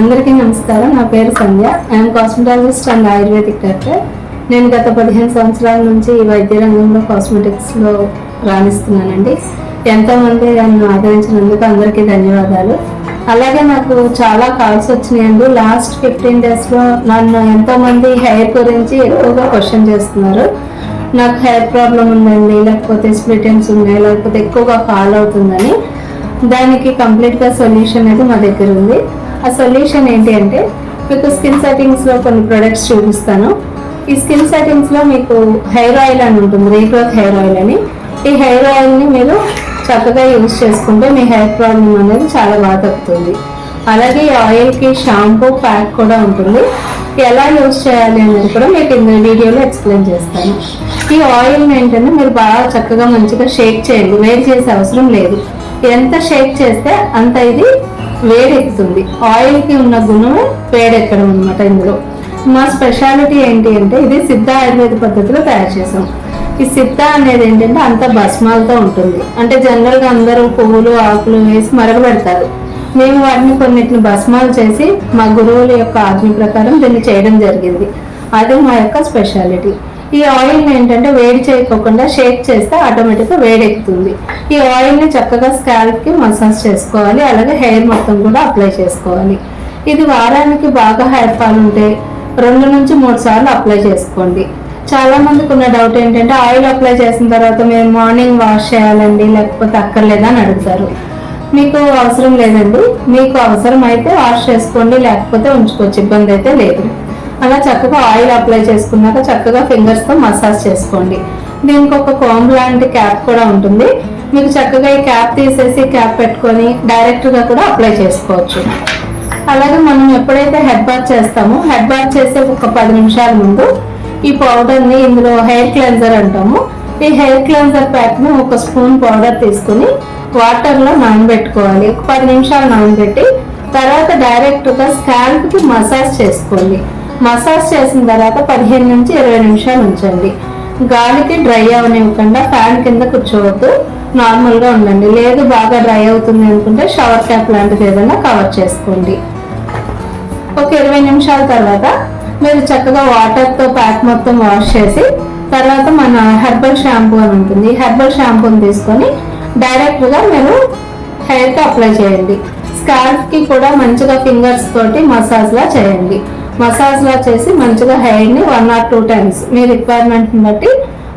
అందరికీ నమస్కారం. నా పేరు Sandhya. I'm cosmetologist and ayurvedic doctor నేను గత పదిహేను సంవత్సరాల నుంచి ఈ వైద్య రంగంలో కాస్మెటిక్స్లో రాణిస్తున్నానండి. ఎంతోమంది నన్ను ఆదరించినందుకు అందరికీ ధన్యవాదాలు. అలాగే నాకు చాలా కాల్స్ వచ్చినాయండి. లాస్ట్ ఫిఫ్టీన్ డేస్లో నన్ను ఎంతోమంది హెయిర్ గురించి ఎక్కువగా క్వశ్చన్ చేస్తున్నారు. నాకు హెయిర్ ప్రాబ్లం ఉందండి లేకపోతే స్ప్లిటెన్స్ ఉన్నాయి లేకపోతే ఎక్కువగా ఫాల్ అవుతుందని. దానికి కంప్లీట్గా సొల్యూషన్ అయితే మా దగ్గర ఉంది. ఆ సొల్యూషన్ ఏంటి అంటే మీకు స్కిన్ సెట్టింగ్స్లో కొన్ని ప్రొడక్ట్స్ చూపిస్తాను. ఈ స్కిన్ సెట్టింగ్స్లో మీకు హెయిర్ ఆయిల్ అని ఉంటుంది రీగ్రోత్ హెయిర్ ఆయిల్ అని. ఈ హెయిర్ ఆయిల్ని మీరు చక్కగా యూజ్ చేసుకుంటే మీ హెయిర్ ప్రాబ్లం అనేది చాలా బాగా తగ్గుతుంది. అలాగే ఈ ఆయిల్కి షాంపూ ప్యాక్ కూడా ఉంటుంది. ఎలా యూజ్ చేయాలి అనేది కూడా మీకు ఇందులో వీడియోలో ఎక్స్ప్లెయిన్ చేస్తాను. ఈ ఆయిల్ని ఏంటంటే మీరు బాగా చక్కగా మంచిగా షేక్ చేయండి వేడి చేసే అవసరం లేదు. ఎంత షేక్ చేస్తే అంత ఇది వేడెక్కుతుంది. ఆయిల్కి ఉన్న గుణం వేడెక్కడం అనమాట ఇందులో. మా స్పెషాలిటీ ఏంటి అంటే ఇది సిద్ధ ఆయుర్వేద పద్ధతిలో తయారు చేసాం. ఈ సిద్ధ అనేది ఏంటంటే అంత భస్మాలతో ఉంటుంది. అంటే జనరల్గా అందరూ పువ్వులు ఆకులు వేసి మరగబెడతారు మేము వాటిని కొన్నిటిని భస్మాలు చేసి మా గురువుల యొక్క ఆజ్ఞ ప్రకారం దీన్ని చేయడం జరిగింది. అది మా యొక్క స్పెషాలిటీ ఈ ఆయిల్ని ఏంటంటే వేడి చేయకోకుండా షేక్ చేస్తే ఆటోమేటిక్గా వేడెక్కుతుంది ఈ ఆయిల్ని చక్కగా స్కాల్ప్కి మసాజ్ చేసుకోవాలి అలాగే హెయిర్ మొత్తం కూడా అప్లై చేసుకోవాలి. ఇది వారానికి బాగా హెయిర్ ఫాల్ ఉంటే రెండు నుంచి మూడు సార్లు అప్లై చేసుకోండి. చాలా మందికి ఉన్న డౌట్ ఏంటంటే ఆయిల్ అప్లై చేసిన తర్వాత మేము మార్నింగ్ వాష్ చేయాలండి లేకపోతే అక్కర్లేదా? అని అడుగుతారు. మీకు అవసరం లేదండి. మీకు అవసరం అయితే వాష్ చేసుకోండి లేకపోతే ఉంచుకోవచ్చు. ఇబ్బంది అయితే లేదు. అలా చక్కగా ఆయిల్ అప్లై చేసుకున్నాక చక్కగా ఫింగర్స్తో మసాజ్ చేసుకోండి. దీనికి ఒక కోంబ్ లాంటి క్యాప్ కూడా ఉంటుంది. మీకు చక్కగా ఈ క్యాప్ తీసేసి క్యాప్ పెట్టుకొని డైరెక్ట్గా కూడా అప్లై చేసుకోవచ్చు. అలాగే మనం ఎప్పుడైతే హెడ్ బాత్ చేస్తామో హెడ్ బాత్ చేసే ఒక పది నిమిషాల ముందు ఈ పౌడర్ని ఇందులో హెయిర్ క్లెన్జర్ అంటాము. ఈ హెయిర్ క్లెన్జర్ ప్యాక్ని ఒక స్పూన్ పౌడర్ తీసుకుని వాటర్లో నానబెట్టుకోవాలి. ఒక పది నిమిషాలు నానబెట్టి తర్వాత డైరెక్ట్గా స్కాల్ప్కి మసాజ్ చేసుకోండి. మసాజ్ చేసిన తర్వాత పదిహేను నుంచి ఇరవై నిమిషాలు ఉంచండి. గాలికి డ్రై అవనివ్వకుండా ఫ్యాన్ కింద కూర్చోవద్దు. నార్మల్గా ఉండండి. లేదు బాగా డ్రై అవుతుంది అనుకుంటే షవర్ క్యాప్ లాంటిది ఏదైనా కవర్ చేసుకోండి. ఒక ఇరవై నిమిషాల తర్వాత మీరు చక్కగా వాటర్తో ప్యాక్ మొత్తం వాష్ చేసి తర్వాత మన హెర్బల్ షాంపూ అని ఉంటుంది. హెర్బల్ షాంపూని తీసుకొని డైరెక్ట్గా మీరు హెయిర్కి అప్లై చేయండి. స్కాల్ప్కి కూడా మంచిగా ఫింగర్స్ తోటి మసాజ్లా చేయండి. మసాజ్లా చేసి మంచిగా హెయిర్ని వన్ ఆర్ టూ టైమ్స్ మీ రిక్వైర్మెంట్ని బట్టి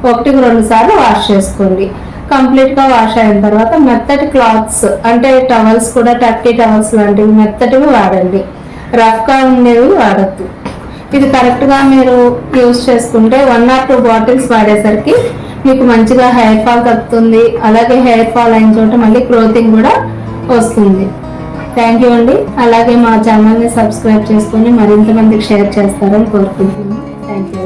ఒకటికి రెండు సార్లు వాష్ చేసుకోండి. కంప్లీట్గా వాష్ అయిన తర్వాత మెత్తటి క్లాత్స్ అంటే టవల్స్ కూడా టర్కీ టవల్స్ లాంటివి మెత్తటివి వాడండి. రఫ్గా ఉండేవి వాడద్దు. ఇది కరెక్ట్గా మీరు యూస్ చేసుకుంటే వన్ ఆర్ టూ బాటిల్స్ వాడేసరికి మీకు మంచిగా హెయిర్ ఫాల్ తగ్గుతుంది. అలాగే హెయిర్ ఫాల్ అయిన చోట మళ్ళీ క్లోతింగ్ కూడా వస్తుంది. థ్యాంక్ యూ అండి. అలాగే మా ఛానల్ని సబ్స్క్రైబ్ చేసుకొని మరింత మందికి షేర్ చేస్తారని కోరుకుంటున్నాను. Thank you